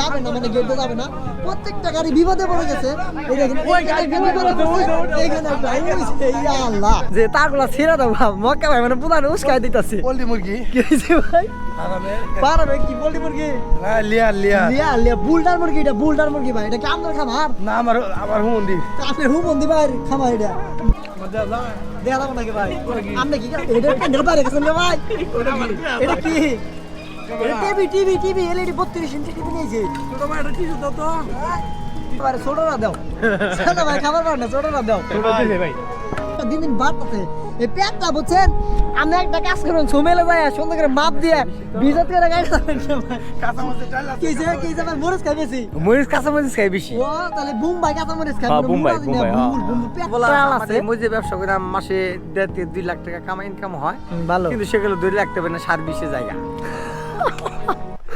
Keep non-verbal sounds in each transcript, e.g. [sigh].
যাবে না মানে গেটে যাবে না। প্রত্যেকটা গাড়ি বিপদে পড়ে গেছে। ইয়া আল্লাহ। যে তারগুলা ছেড়ে দাও ভাব মক্কা ভাই মানে পুরানো উস্কাই দিতাছে। পোল্ট্রি মুরগি। কি হইছে ভাই? পারাবে। কি বলি মুরগি? লিয়া লিয়া। লিয়া লিয়া বুলডার মুরগি এটা বুলডার মুরগি ভাই এটা কি আপনার খামার? না আমার আমার হুমন্দি। আপনি হুবন্দি ভাই খামার এটা। দেখা যাব। নাকি ভাই? আপনি কি? এটা প্যান্ডেল বাইরে গেছেন ভাই। এটা কি? টিভি টিভি টিভি এলইডি বত্রিশ ইঞ্চি টিভি নিয়েছে। এবারে ছোটরা দাও। ছোট ভাই খাবার পার না ছোটরা দাও। দিন দিন বাড়তেছে। এই পেটটা বুঝছেন? আপনি একটা কাজ করুন যায় সুন্দর করে মাপ দিয়ে বিজত করে গাড়ি চালাবেন কি যে কি যে ভাই মরিচ খাই বেশি? মরিচ কাঁচামরিচ খাই বেশি। ও তাহলে বুম্বাই কাঁচা মরিচ খাই বোম্বাই, বোম্বাই, আছে মরিচের ব্যবসা করে মাসে দেড় থেকে দুই লাখ টাকা কামাই ইনকাম হয়। ভালো। কিন্তু সেগুলো ধরে রাখতে পারে না সার বিশে জায়গা।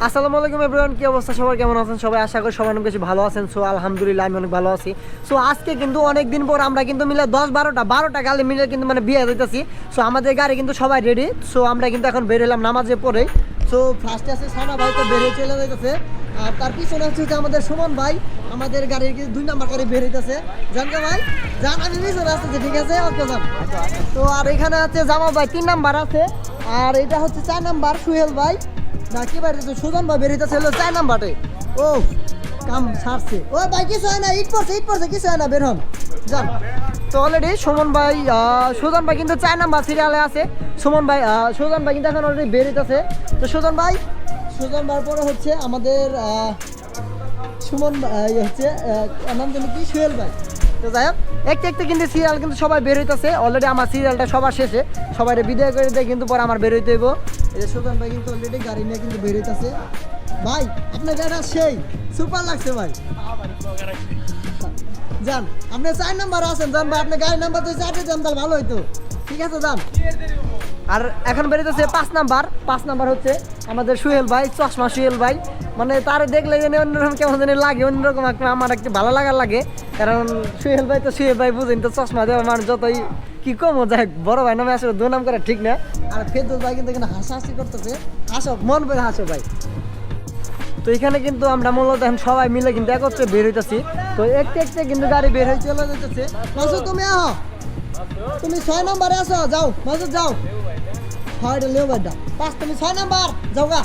আসসালামু আলাইকুম এভরিওয়ান কি অবস্থা? সবার কেমন আছেন? সবাই আশা করি সবাই অনেক বেশি ভালো আছেন। সো, আলহামদুলিল্লাহ, আমি অনেক ভালো আছি। সো, আজকে কিন্তু অনেক দিন পর আমরা কিন্তু মিলে দশ বারোটা বারোটা গাড়ি মিলে কিন্তু মানে বিয়ে দিতেছি। সো, আমাদের গাড়ি কিন্তু সবাই রেডি সো, আমরা কিন্তু এখন বের হলাম নামাজে পরে সো ফার্স্টে আছে সানা ভাই, তো বেরিয়ে চলে যাইতেছে। আর তার পিছনে হচ্ছে আমাদের সুমন ভাই, আমাদের গাড়ির কিন্তু দুই নাম্বার গাড়ি বের হইতেছে। জানকে ভাই? জান, আমি পিছনে আসতেছে ঠিক আছে? ওকে যান তো, আর এখানে আছে জামা ভাই, তিন নাম্বার আছে। আর এটা হচ্ছে চার নাম্বার, সুহেল ভাই। না কি বাইরে তো সুজন ভাই বেরিয়েছে হলো চার নাম্বারে ও কাম সারছে। ও ভাই কিছু হয় না ইট পড়ছে ইট পড়ছে কিছু হয় না বের হন। যান। তো অলরেডি সুমন ভাই সুজন ভাই কিন্তু চার নাম্বার সিরিয়ালে আছে। সুমন ভাই সুজন ভাই কিন্তু এখন অলরেডি বেরিয়েছে তো সুজন ভাই সুজন ভাই পরে হচ্ছে আমাদের সুমন ভাই, হচ্ছে নাম জানি কি? সুহেল ভাই। তো যাই হোক একটা একটা কিন্তু সিরিয়াল কিন্তু সবাই বের হইতেছে। অলরেডি আমার সিরিয়ালটা সবার শেষে। সবাই বিদায় করে দেয় কিন্তু পরে আমার বের হইতে হইব। এই যে ভাই কিন্তু অলরেডি গাড়ি নিয়ে কিন্তু বের হইতেছে ভাই, আপনার গাড়িটা সেই সুপার লাগছে ভাই। যান, আপনি চার নাম্বার আছেন যান ভাই আপনার গাড়ির নাম্বার তো চারটে যান তাহলে ভালো হইতো। ঠিক আছে, যান। আর এখন বেরোতেছে পাঁচ নাম্বার। পাঁচ নাম্বার হচ্ছে আমাদের সুহেল ভাই, চশমা সুহেল ভাই। মানে তার দেখলে যেন অন্যরকম কেমন জানি লাগে, অন্যরকম একটা আমার একটু ভালো লাগার লাগে। কারণ সুহেল ভাই তো সুহেল ভাই বুঝেন তো চশমা দেওয়া আমার যতই কি কম যাই বড় ভাই নামে আসলে দু নাম করে ঠিক না। আর ফেদুল ভাই কিন্তু এখানে হাসাহাসি করতেছে। হাসো মন করে হাসো ভাই। তো এখানে কিন্তু আমরা মূলত এখন সবাই মিলে কিন্তু একত্রে বের হইতেছি। তো একটু একটু কিন্তু গাড়ি বের হয়ে চলে যেতেছে তুমি আহ। তুমি ছয় নম্বরে আসো যাও মাসুদ যাও। হয় এটা লিও বাড্ডা পাঁচ তুমি ছয় নাম্বার যাও গা।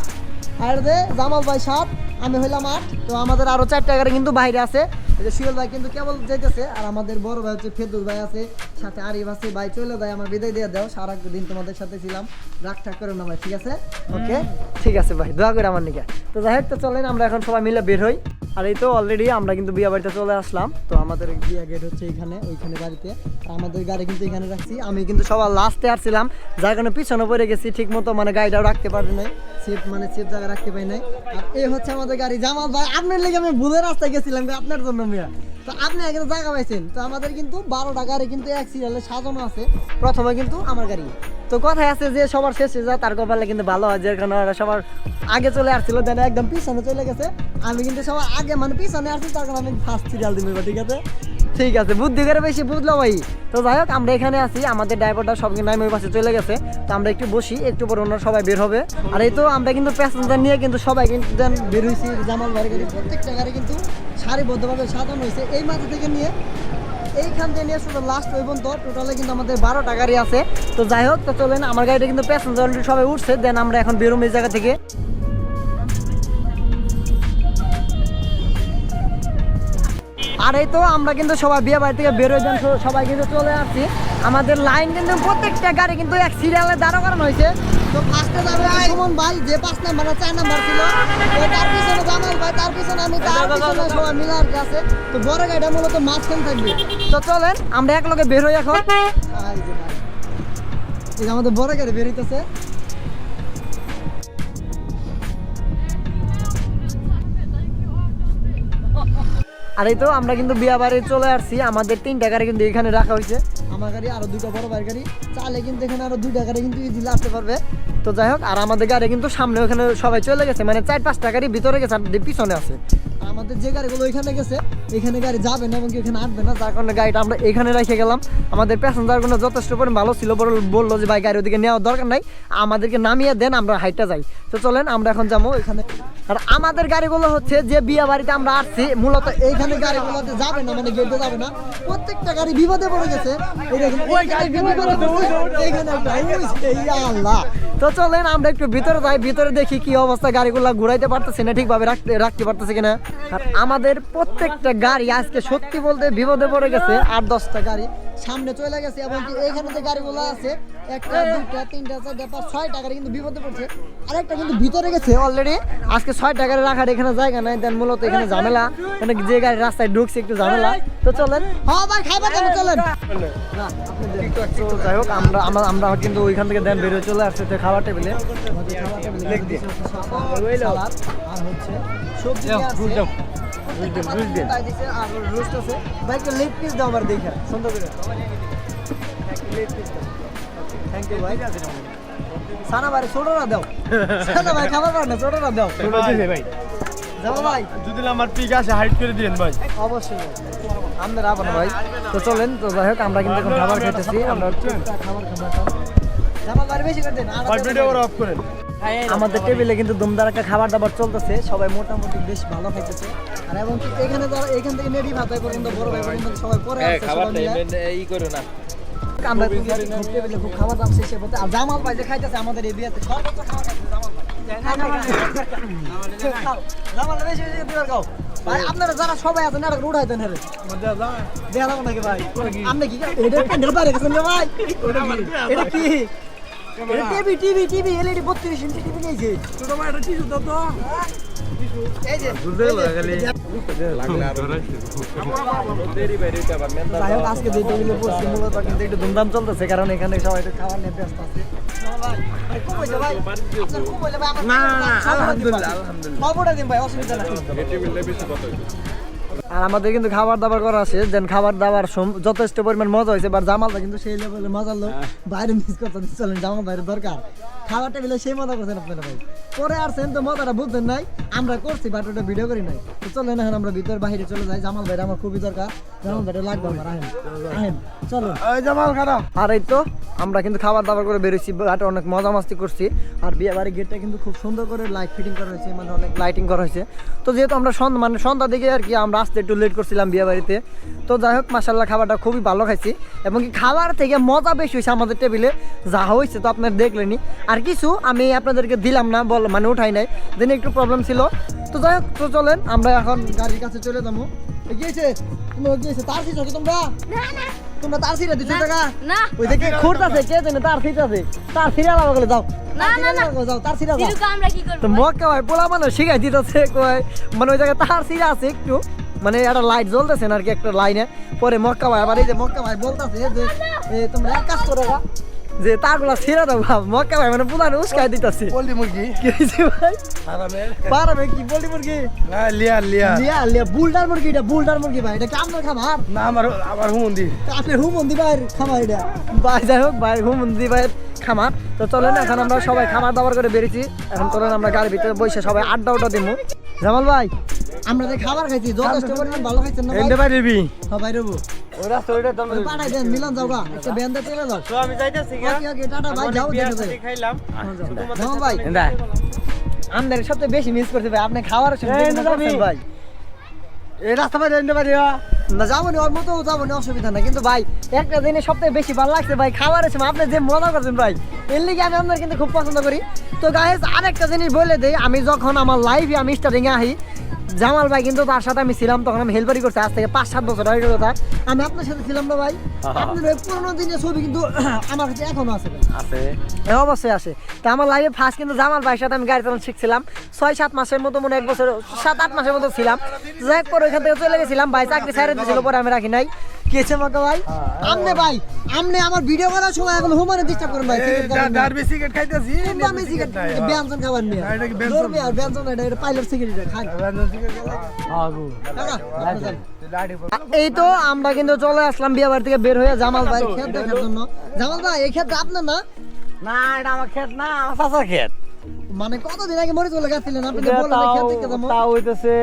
আর দে জামাল ভাই সাত আমি হইলাম আট। তো আমাদের আরও চারটা গাড়ি কিন্তু বাইরে আছে। এই যে সুয়েল ভাই কিন্তু কেবল যেতেছে আর আমাদের বড় ভাই হচ্ছে ফেদুল ভাই আছে সাথে আরিফ আছে। ভাই চলে যায় আমার বিদায় দিয়ে দাও। সারা দিন তোমাদের সাথে ছিলাম। রাগ ঠাক করো না ভাই ঠিক আছে? ওকে ঠিক আছে ভাই দোয়া করে আমার নিকা। তো যাই হোক তো চলেন আমরা এখন সবাই মিলে বের হই। আর এই তো অলরেডি আমরা কিন্তু বিয়া বাড়িতে চলে আসলাম। তো আমাদের বিয়া গেট হচ্ছে এইখানে ওইখানে বাড়িতে। আমাদের গাড়ি কিন্তু এখানে রাখছি। আমি কিন্তু সবার লাস্টে আসছিলাম, যার কারণে পিছনে পড়ে গেছি ঠিক মতো মানে গাড়িটাও রাখতে পারি নাই। সেফ মানে সেফ জায়গা রাখতে পারি নাই। আর এই হচ্ছে আমাদের গাড়ি। জামাল ভাই, আপনার লেগে আমি ভুলে রাস্তায় গেছিলাম আপনার জন্য মিয়া। তো আপনি এখানে জায়গা পাইছেন। তো আমাদের কিন্তু বারোটা গাড়ি কিন্তু এক সিরিয়ালে সাজানো আছে। প্রথমে কিন্তু আমার গাড়ি। তো কথায় আছে যে সবার শেষে যায় তার কপালে কিন্তু ভালো হয়, যে কারণে ওরা সবার আগে চলে আসছিল, দেন একদম পিছনে চলে গেছে। আমি কিন্তু সবার আগে মানে পিছনে আসছি, তার কারণে আমি ফার্স্ট সিরিয়াল দিব ঠিক আছে? ঠিক আছে, বুদ্ধি করে বেশি বুঝলো ভাই। তো যাই হোক, আমরা এখানে আছি, আমাদের ড্রাইভারটা সব কিন্তু ওই পাশে চলে গেছে। তো আমরা একটু বসি, একটু পরে ওনারা সবাই বের হবে। আর এই তো আমরা কিন্তু প্যাসেঞ্জার নিয়ে কিন্তু সবাই কিন্তু বের হয়েছি জামাল ভাইয়ের গাড়ি প্রত্যেকটা গাড়ি কিন্তু সারিবদ্ধভাবে সাজানো হয়েছে এই মাথা থেকে নিয়ে এইখান থেকে নিয়ে শুধু লাস্ট ওই পর্যন্ত টোটালে কিন্তু আমাদের বারোটা গাড়ি আছে। তো যাই হোক, তো চলেন, আমার গাড়িটা কিন্তু প্যাসেঞ্জার সবাই উঠছে দেন আমরা এখন বেরোম এই জায়গা থেকে। আর এই তো আমরা কিন্তু সবাই বিয়ে বাড়ি থেকে বেরোয় সো- সবাই কিন্তু চলে আসছি। আমাদের লাইন কিন্তু প্রত্যেকটা গাড়ি কিন্তু এক সিরিয়ালে দাঁড়া করানো হয়েছে। তো ফার্স্টে যাবে সুমন ভাই যে পাঁচ নাম্বার আর চার নাম্বার ছিল। তো তার পিছনে জামাল ভাই তার পিছনে আমি তার পিছনে সবাই মিলে আর আছে। তো বড় গাড়িটা মূলত মাঝখান থাকবে। তো চলেন আমরা এক লগে বের হই এখন। এই যে আমাদের বড় গাড়ি বের আর এই তো আমরা কিন্তু বিয়া বাড়ি চলে আসছি। আমাদের তিনটা গাড়ি কিন্তু এখানে রাখা হয়েছে। আমার গাড়ি, আরও দুটো বড় বাড়ি গাড়ি। চালে কিন্তু এখানে আরও দুইটা গাড়ি কিন্তু ইজিলি আসতে পারবে। তো যাই হোক, আর আমাদের গাড়ি কিন্তু সামনে ওখানে সবাই চলে গেছে। মানে চার পাঁচটা গাড়ি ভিতরে গেছে, আর পিছনে আছে। আমাদের যে গাড়িগুলো ওইখানে গেছে এখানে গাড়ি যাবে না এবং এখানে আসবে না যার কারণে গাড়িটা আমরা এখানে রেখে গেলাম। আমাদের প্যাসেঞ্জারগুলো যথেষ্ট পরিমাণ ভালো ছিল বলল যে ভাই গাড়ি ওদিকে নেওয়ার দরকার নাই আমাদেরকে নামিয়ে দেন আমরা হাইটটা যাই। তো চলেন আমরা এখন যাব এখানে। আর আমাদের গাড়িগুলো হচ্ছে যে বিয়ে বাড়িতে আমরা আসছি মূলত এইখানে গাড়িগুলোতে যাবে না মানে গেটে যাবে না। প্রত্যেকটা গাড়ি বিপদে পড়ে গেছে। তো চলেন আমরা একটু ভিতরে যাই ভিতরে দেখি কি অবস্থা গাড়িগুলো ঘুরাইতে পারতেছে না ঠিকভাবে রাখতে রাখতে পারতেছে কিনা। আমাদের প্রত্যেকটা গাড়ি আজকে সত্যি বলতে বিপদে পড়ে গেছে আট দশটা গাড়ি সামনে চলে গেছে এবং এখানে যে গাড়িগুলো আছে একটা দুইটা তিনটা চারটা পাঁচ ছয়টা গাড়ি কিন্তু বিপদে পড়ছে। আরেকটা কিন্তু ভিতরে গেছে অলরেডি আজকে ছয়টা গাড়ি রাখার এখানে জায়গা নাই দেন মূলত এখানে ঝামেলা। মানে যে গাড়ি রাস্তায় ঢুকছে একটু ঝামেলা। তো চলেন। হ্যাঁ ভাই খাইবার যাব চলেন। যাই হোক আমরা আমরা আমরা কিন্তু ওইখান থেকে দেন বেরিয়ে চলে আসছে খাবার টেবিলে। খাবার টেবিলে আর হচ্ছে সবজি আর আছে। ভাই, একটা দাও আমার দেখে, সুন্দর করে। একটা leg piece দাও। Thank you ভাই। সানা ভাই, ছোটরা দাও। সানা ভাই, খাবার পারে না, ছোটরা দাও। যাব ভাই? যদি আমার পিক আছে হাইট করে দিন ভাই অবশ্যই আমাদের আবার ভাই তো চলেন তো যাই হোক আমরা কিন্তু এখন খাবার খেতেছি আমরা খাবার খাবার খাব। জামাল ভাই বেশি করে দেন আর ভিডিও অফ করেন আমাদের টেবিলে কিন্তু দুমদার একটা খাবার দাবার চলতেছে সবাই মোটামুটি বেশ ভালো খাইতেছে। আর এবং এখানে যারা এখান থেকে নেডি ভাত পর্যন্ত বড় ভাই পর্যন্ত সবাই পরে আসছে সবাই মিলে। ই করো না। আমরা টেবিলে খুব খাবার দাম শেষে পথে আর জামাল ভাই যে খাইতেছে আমাদের এই বিয়েতে সর্বোচ্চ খাবার খাইতেছে জামাল খাও। ভাই আপনারা যারা সবাই আছেন এরা উঠাইতেন হেরে দেয়া যাব নাকি ভাই? আপনি কি এটা প্যান্ডেল বাইরে গেছেন ভাই। এটা কি? এটা টিভি টিভি টিভি এলইডি বত্রিশ ইঞ্চি টিভি নিয়েছে। এই যে যাই হোক আজকে যে টেবিলে বসছি মূলত কিন্তু একটু ধুমধাম চলতেছে কারণ এখানে সবাই একটু খাবার নিয়ে ব্যস্ত আছে। না, না, দিন ভাই। আলহামদুলিল্লাহ, আলহামদুলিল্লাহ। দিন ভাই, অসুবিধা নাই। আর আমাদের কিন্তু খাবার দাবার করা আছে দেন খাবার দাবার যথেষ্ট পরিমাণ মজা হয়েছে বা জামালটা কিন্তু সেই লেভেলে মজা লো বাইরে মিস করতে চলেন জামাল বাইরে দরকার। খাবারটা মিলে সেই মজা করছেন আপনারা ভাই। পরে আসছেন তো মজাটা বুঝতেন নাই আমরা করছি বাট ওটা ভিডিও করি নাই। চলেন এখন আমরা ভিতর বাইরে চলে যাই। জামাল ভাইরা আমার খুবই দরকার। জামাল ভাইটা লাগবে আমার আহেন। আহেন চলো। ওই জামাল খারাপ আর এই তো আমরা কিন্তু খাবার দাবার করে বেরোছি বাটে অনেক মজা মাস্তি করছি। আর বিয়ে বাড়ির গেটটা কিন্তু খুব সুন্দর করে লাইট ফিটিং করা হয়েছে মানে অনেক লাইটিং করা হয়েছে। তো যেহেতু আমরা সন্ধ্যা মানে সন্ধ্যা দিকে আর কি আমরা আসতে একটু লেট করছিলাম বিয়ে বাড়িতে। তো যাই হোক মাসাল্লাহ খাবারটা খুবই ভালো খাইছি। এবং কি খাবার থেকে মজা বেশি হয়েছে আমাদের টেবিলে যা হয়েছে তো আপনার দেখলেনি আর কিছু আমি আপনাদেরকে দিলাম না বল মানে উঠাই নাই। দিন একটু প্রবলেম ছিল। তো যাই হোক তো চলেন আমরা এখন গাড়ির কাছে চলে যাব। এ, গিয়েছে তোমরা গিয়েছে তার দিছো কি তোমরা? তোমরা তার ছিঁড়ে দিছো টাকা না। ওই দেখে খুঁট আছে কে জানে তার ছিট আছে? তার ছিঁড়ে আলাদা করে যাও না, তার না, ছিঁড়ে না। আলাদা করে যাও তার ছিঁড়ে যাও তিরুকা আমরা কি তো করব মক্কা ভাই পোলা মানুষ শিখাই দিতেছে কয় মানে তার ছিঁড়ে আছে একটু। মানে একটা লাইট জ্বলতেছে না আর কি একটা লাইনে পরে মক্কা ভাই আবার এই যে মক্কা ভাই বলতেছে যে তোমরা এক কাজ করো যে তারগুলা ছিঁড়ে দাও ভাব মক্কা ভাই মানে পুলানো উস্কাই দিতেছে। পোল্ট্রি মুরগি। কি হয়েছে ভাই? হারামের পারাবে কি বলি মুরগি? হ্যাঁ লিয়ার লিয়ার লিয়া লিয়া বুলডার মুরগি এটা বুলডার মুরগি ভাই এটা কি আপনার খাবার না আমার আমার হুমন্দি। আপনি হুমন্দি ভাইয়ের খামার এটা? ভাই যাই হোক ভাই হুমন্দি ভাইয়ের খামার। তো চলেন এখন আমরা সবাই খাবার দাবার করে বেরিয়েছি। এখন চলেন আমরা গাড়ির ভিতরে বসে সবাই আড্ডা উড্ডা দিব জামাল ভাই আমরা যে খাবার খাইছি যথেষ্ট পরিমাণ ভালো খাইছেন না এন্ডে রাস্তা ওইটা তুমি ওই পাঠাই দেন মিলন যাও গা একটা চলে যাও তো আমি যাইতেছি ওকে ওকে টাটা ভাই যাও দেখে খাইলাম। জামাল ভাই। আমাদের সবচেয়ে বেশি মিস করতে ভাই আপনি খাওয়ার সময় এই, দেখে করছেন ভাই। এই রাস্তা এন্ডে না যাব না ওর মতো যাব না অসুবিধা না কিন্তু ভাই একটা দিনে সবথেকে বেশি ভালো লাগছে ভাই খাবারের সময় আপনি যে মজা করছেন ভাই এর লিগে আমি আপনার কিন্তু খুব পছন্দ করি। তো গাইস আরেকটা জিনিস বলে দেই আমি যখন আমার লাইভে আমি স্টার্টিং এ আহি জামাল ভাই কিন্তু তার সাথে আমি ছিলাম তখন আমি হেল্পারি করছি আজ থেকে পাঁচ সাত বছর হয়ে কথা আমি আপনার সাথে ছিলাম না ভাই। আপনার ওই পুরোনো দিনের ছবি কিন্তু [clears throat] আমার কাছে এখনও আছে আছে? হ্যাঁ, অবশ্যই আছে। তা আমার লাইফে ফার্স্ট কিন্তু জামাল ভাইয়ের সাথে আমি গাড়ি চালানো শিখছিলাম। ছয় সাত মাসের মতো মনে এক বছর সাত আট মাসের মতো ছিলাম। যাই হোক পরে ওইখান থেকে চলে গেছিলাম। ভাই চাকরি ছেড়ে দিয়েছিল পরে আমি রাখি নাই। কি হয়েছে আমাকে ভাই। আমনে ভাই আমনে আমার ভিডিও করার সময় এখন হুমানে ডিস্টার্ব করেন ভাই। সিগারেট সিগারেট খাইতেছি কিন্তু আমি সিগারেট ব্যঞ্জন খাবার নিয়ে। এটা কি ব্যঞ্জন? আর ব্যঞ্জন এটা এটা পাইলট সিগারেট খান। কাকা, আপনি যান। এই তো আমরা কিন্তু চলে আসলাম বিয়ে বাড়ি থেকে বের হয়ে জামাল ভাই খেত দেখার জন্য। জামাল ভাই এই ক্ষেত্রে আপনার না? না এটা আমার ক্ষেত না আমার ক্ষেত। মানে কতদিন আগে মরিচগুলো গাছিলেন? আপনি তো বললেন তাও হইতেছে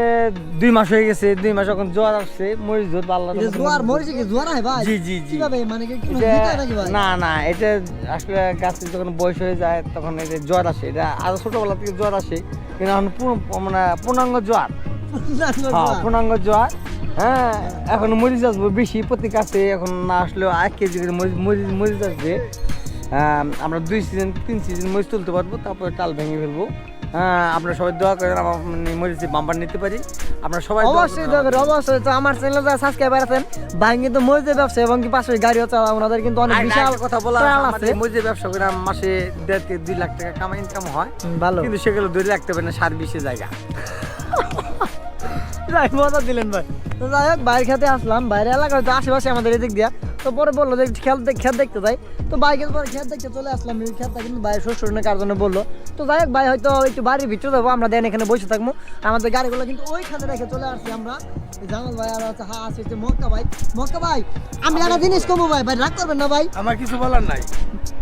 দুই মাস হয়ে গেছে দুই মাস এখন জ্বর আসছে মরিচ ধর পাল্লা জোয়ার মরিচে কি জোয়ার হয় ভাই? জি জি জি। মানে কি না না এটা আসলে গাছের যখন বয়স হয়ে যায় তখন এটা জ্বর আসে। এটা আরও ছোটবেলা থেকে জ্বর আসে কিন্তু এখন মানে পূর্ণাঙ্গ জ্বর। হ্যাঁ জোয়ার। পূর্ণাঙ্গ জ্বর। হ্যাঁ এখন মরিচ আসব বেশি প্রতি গাছে এখন না আসলেও এক কেজি করে মরিচ মরিচ মরিচ আসবে। আমরা দুই সিজন তিন সিজন মরিচ তুলতে পারব তারপরে টাল ভেঙে ফেলব। হ্যাঁ আপনারা সবাই দোয়া করেন আমার মানে মরিচে বাম্পার নিতে পারি। আপনারা সবাই অবশ্যই দোয়া করি, অবশ্যই। তো আমার চ্যানেল যারা সাবস্ক্রাইবার আছেন ভাই কিন্তু মরিচের ব্যবসা এবং কি পাশে গাড়িও চালা ওনাদের কিন্তু অনেক বিশাল কথা বলা আছে। মরিচের ব্যবসা করে মাসে দেড় থেকে দুই লাখ টাকা কামাই ইনকাম হয়। ভালো। কিন্তু সেগুলো ধরে রাখতে পারে না সার বিশে জায়গা। যাই মজা দিলেন ভাই। তো যাই হোক বাইরে খেতে আসলাম। বাইরে এলাকা আশেপাশে আমাদের এদিক দিয়া। তো পরে বলল যে খেল খেত দেখতে যাই। তো বাইকে পরে খেত দেখতে চলে আসলাম। খেতটা কিন্তু বাইরে শ্বশুর কার জন্য বলল? তো যাই হোক ভাই হয়তো একটু বাড়ির ভিতরে যাব আমরা দেন এখানে বসে থাকব। আমাদের গাড়িগুলো কিন্তু ওইখানে রেখে চলে আসছি আমরা। জামাল ভাই আর আছে হচ্ছে মক্কা ভাই। মক্কা ভাই আমি একটা জিনিস ভাই ভাই রাগ করবেন না ভাই? আমার কিছু বলার নাই।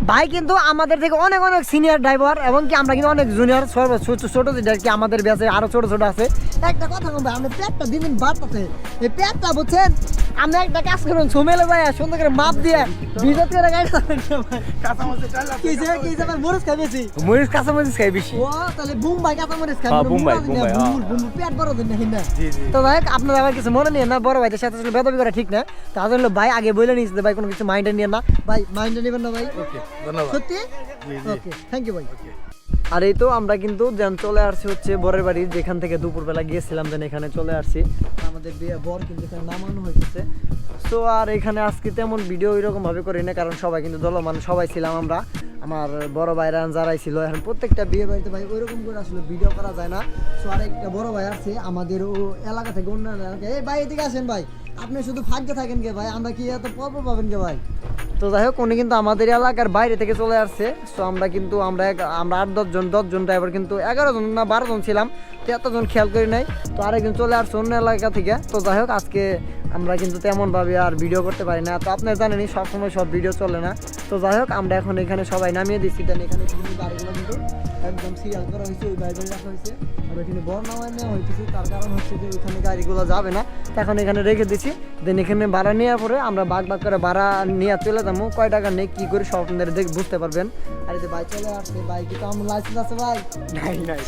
ভাই কিন্তু আমাদের থেকে অনেক অনেক সিনিয়র ড্রাইভার এবং কি আমরা কিন্তু অনেক জুনিয়র ছোট ছোট যেটা কি আমাদের ব্যাচে আরও ছোট ছোট আছে। একটা কথা বলব আমরা পেটটা দিন দিন বাড়তেছে। এই পেটটা বুঝছেন আমরা একটা কাজ করুন সুমেলে ভাই সুন্দর করে মাপ দিয়ে বিজত করে গাড়ি চালাবেন না ভাই। কাঁচামাচে কি যে কি যে মরিচ খাই বেশি মরিচ কাঁচা মরিচ খাই বেশি। ও তাহলে বুম ভাই কাঁচা মরিচ খাই হ্যাঁ, বুম ভাই, বুম ভাই, হ্যাঁ। বুম বুম পেট বড় দিন না তো ভাই আপনারা আবার কিছু মনে নিয়ে না বড় ভাইদের সাথে আসলে বেদবি করা ঠিক না। তাহলে হলো ভাই আগে বলে নিয়েছে ভাই কোনো কিছু মাইন্ডে নিয়ে না। ভাই মাইন্ডে নেবেন না ভাই। ওকে ধন্যবাদ। সত্যি। ওকে থ্যাংক ইউ ভাই। আর এই তো আমরা কিন্তু দেন চলে আসছি হচ্ছে বরের বাড়ি, যেখান থেকে দুপুরবেলা গিয়েছিলাম দেন এখানে চলে আসছি। আমাদের বর কিন্তু এখানে নামানো হয়েছে সো আর এখানে আজকে তেমন ভিডিও এরকম ভাবে করি না কারণ সবাই কিন্তু দলমান সবাই ছিলাম আমরা। আমার বড় ভাইরা যারাই ছিল, এখন প্রত্যেকটা বিয়ে বাড়িতে ভাই ওইরকম করে আসলে ভিডিও করা যায় না। সো আর একটা বড় ভাই আছে আমাদের ও এলাকা থেকে অন্য এলাকায় এই ভাই, এদিকে আসেন ভাই। আপনি শুধু ভাগ্য থাকেন কে ভাই, আমরা কি এত পর্ব পাবেন কে ভাই? তো যাই হোক, উনি কিন্তু আমাদের এলাকার বাইরে থেকে চলে আসছে। তো আমরা কিন্তু, আমরা আমরা আট দশজন দশজন ড্রাইভার কিন্তু এগারো জন না বারো জন ছিলাম। তো এতজন খেয়াল করি নাই। তো আরেকজন চলে আসছে অন্য এলাকা থেকে। তো যাই হোক, আজকে আমরা কিন্তু তেমনভাবে আর ভিডিও করতে পারি না। তো আপনারা জানেনই সবসময় সব ভিডিও চলে না। তো যাই হোক আমরা এখন এখানে সবাই নামিয়ে দিচ্ছি দেন এখানে কিন্তু গাড়িগুলো কিন্তু একদম সিরিয়াল করা হয়েছে ওই বাইরে রাখা হয়েছে। আর ওইখানে বড় নামায় নেওয়া হয়েছে তার কারণ হচ্ছে যে ওইখানে গাড়িগুলো যাবে না। তো এখন এখানে রেখে দিচ্ছি দেন এখানে ভাড়া নেওয়ার পরে আমরা ভাগ ভাগ করে ভাড়া নিয়ে চলে যাব। কয় টাকা নেই কী করে সব আপনারা দেখ বুঝতে পারবেন। আর এই যে বাইক চলে আসছে। বাইকে তো আমার লাইসেন্স আছে ভাই? নাই নাই।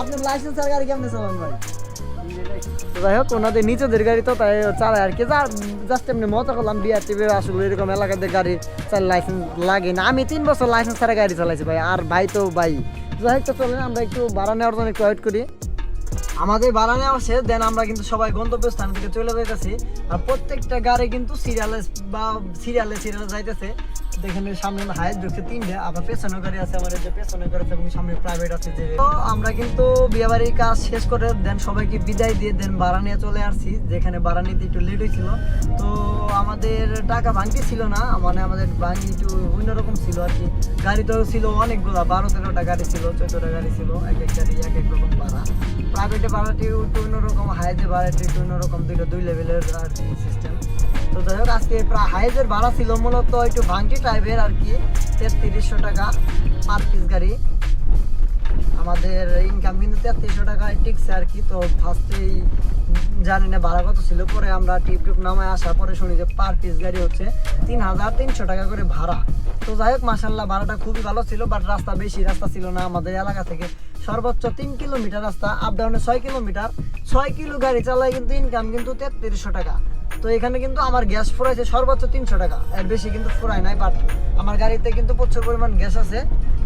আপনার লাইসেন্স আর গাড়ি কেমনে চালান ভাই? তো যাই হোক, ওনাদের নিজেদের গাড়ি তো তাই চালায় আর কি। জাস্ট এমনি মজা করলাম বিয়ার টিভি আসলে এরকম এলাকাতে গাড়ি চাল লাইসেন্স লাগে না। আমি তিন বছর লাইসেন্স ছাড়া গাড়ি চালাইছি ভাই, আর ভাই তো ভাই। যাই হোক, তো চলেন, আমরা একটু ভাড়া নেওয়ার জন্য একটু ওয়েট করি। আমাদের ভাড়া নেওয়া শেষ দেন আমরা কিন্তু সবাই গন্তব্যস্থান থেকে চলে যাইতেছি। আর প্রত্যেকটা গাড়ি কিন্তু সিরিয়ালে বা সিরিয়ালে সিরিয়ালে যাইতেছে। এখানে সামনে হাইস্ট ঢুকছে তিনটে, আবার পেছনে গাড়ি আছে আমাদের যে পেছনে গাড়ি আছে এবং সামনে প্রাইভেট আছে যে। তো আমরা কিন্তু বিয়েবাড়ির কাজ শেষ করে দেন সবাইকে বিদায় দিয়ে দেন ভাড়া চলে আসছি, যেখানে ভাড়া নিতে একটু লেট হয়েছিল। তো আমাদের টাকা ভাঙতে ছিল না মানে আমাদের ভাঙি একটু অন্যরকম ছিল আর কি। গাড়ি তো ছিল অনেকগুলো, বারো তেরোটা গাড়ি ছিল, চোদ্দটা গাড়ি ছিল, এক এক গাড়ি, এক এক রকম ভাড়া। প্রাইভেটে ভাড়াটি একটু অন্যরকম হাইজে ভাড়াটি একটু অন্যরকম দুইটা দুই লেভেলের আর কি সিস্টেম তো যাই হোক, আজকে প্রায় হাইজের ভাড়া ছিল মূলত একটু ভাঙ্কি টাইপের আর কি, তেত্রিশশো টাকা পার পিস গাড়ি। আমাদের ইনকাম কিন্তু তেত্রিশশো টাকা টিকছে আর কি, তো ফার্স্টেই জানি না ভাড়া কত ছিল, পরে আমরা টিপ টিপ নামায় আসার পরে শুনি যে পার পিস গাড়ি হচ্ছে তিন হাজার তিনশো টাকা করে ভাড়া। তো যাই হোক মাসাল্লাহ ভাড়াটা খুবই ভালো ছিল বাট রাস্তা বেশি রাস্তা ছিল না, আমাদের এলাকা থেকে সর্বোচ্চ তিন কিলোমিটার রাস্তা আপ ডাউনে ছয় কিলোমিটার। ছয় কিলো গাড়ি চালায় কিন্তু ইনকাম কিন্তু তেত্রিশশো টাকা। তো এখানে কিন্তু আমার গ্যাস ফুরাইছে সর্বোচ্চ তিনশো টাকা। এর বেশি কিন্তু ফুরায় নাই বাট আমার গাড়িতে কিন্তু প্রচুর পরিমাণ গ্যাস আছে।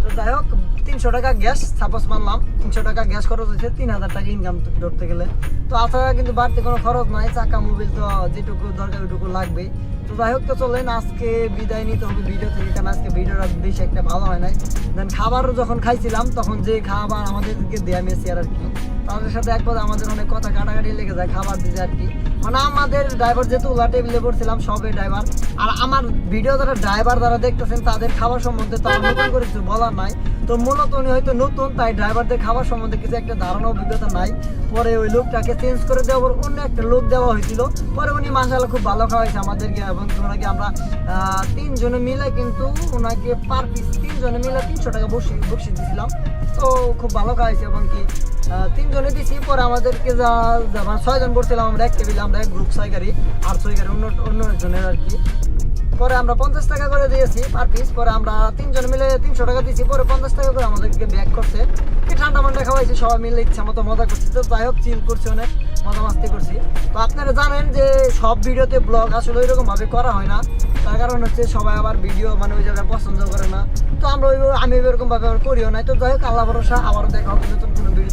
তো যাই হোক, তিনশো টাকা গ্যাস সাপোজ মানলাম, তিনশো টাকা গ্যাস খরচ হয়েছে তিন হাজার টাকা ইনকাম ধরতে গেলে। তো তাছাড়া কিন্তু বাড়তি কোনো খরচ নাই, চাকা মোবিল তো যেটুকু দরকার ওইটুকু লাগবেই। তো যাই হোক তো চলেন, আজকে বিদায় নিতে হবে ভিডিও থেকে, কারণ আজকে ভিডিওটা বেশি একটা ভালো হয় নাই। দেন খাবার যখন খাইছিলাম, তখন যে খাবার আমাদেরকে দেয়া মেসি আর কি, তাদের সাথে একবার আমাদের অনেক কথা কাটাকাটি লেগে যায়, খাবার দিতে আর কি। মানে আমাদের ড্রাইভার যেহেতু ওলা টেবিলে পড়ছিলাম সবে ড্রাইভার আর আমার ভিডিও যারা ড্রাইভার যারা দেখতেছেন, তাদের খাবার সম্বন্ধে তো নতুন করে কিছু বলার নাই। তো মূলত উনি হয়তো নতুন, তাই ড্রাইভারদের খাবার সম্বন্ধে কিছু একটা ধারণা, অভিজ্ঞতা নাই। পরে ওই লোকটাকে চেঞ্জ করে দেওয়ার অন্য একটা লোক দেওয়া হয়েছিল। পরে উনি মাসালা খুব ভালো খাওয়াইছে আমাদেরকে এবং ওনাকে আমরা তিনজনে মিলে কিন্তু ওনাকে পার পিস তিনজনে মিলে তিনশো টাকা বসি বসিয়ে দিয়েছিলাম। তো খুব ভালো খাওয়াইছে এবং কি তিনজনে দিছি। পরে আমাদেরকে যা মানে ছয়জন করছিলাম আমরা, এক টেবিলে আমরা এক গ্রুপ গাড়ি, আর গাড়ি অন্য অন্য একজনের আর কি। পরে আমরা পঞ্চাশ টাকা করে দিয়েছি পার পিস পরে আমরা তিনজন মিলে তিনশো টাকা দিয়েছি, পরে পঞ্চাশ টাকা করে আমাদেরকে ব্যাক করছে। কি ঠান্ডা মান্ডা খাওয়াইছি, সবাই মিলে ইচ্ছা মতো মজা করছি। তো যাই হোক চিল করছি অনেক, মজা মাস্তি করছি। তো আপনারা জানেন যে সব ভিডিওতে ব্লগ আসলে ওইরকম ভাবে করা হয় না। তার কারণ হচ্ছে সবাই আবার ভিডিও মানে ওই জায়গায় পছন্দ করে না। তো আমরা ওই আমি এরকম ভাবে আবার করিও না তো যাই হোক, আল্লাহ ভরসা, আবারও দেখা হবে নতুন কোনো ভিডিওতে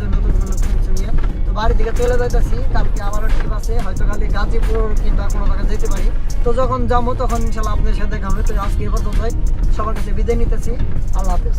বাড়ির দিকে চলে যাইতেছি, কালকে আবারও ট্রিপ আছে, হয়তো কালকে গাজীপুর কিংবা কোনো জায়গায় যেতে পারি। তো যখন যাব তখন ইনশাল্লাহ আপনাদের সাথে দেখা হবে। তো আজকে এবার সবার কাছে বিদায় নিতেছি। আল্লাহ হাফেজ।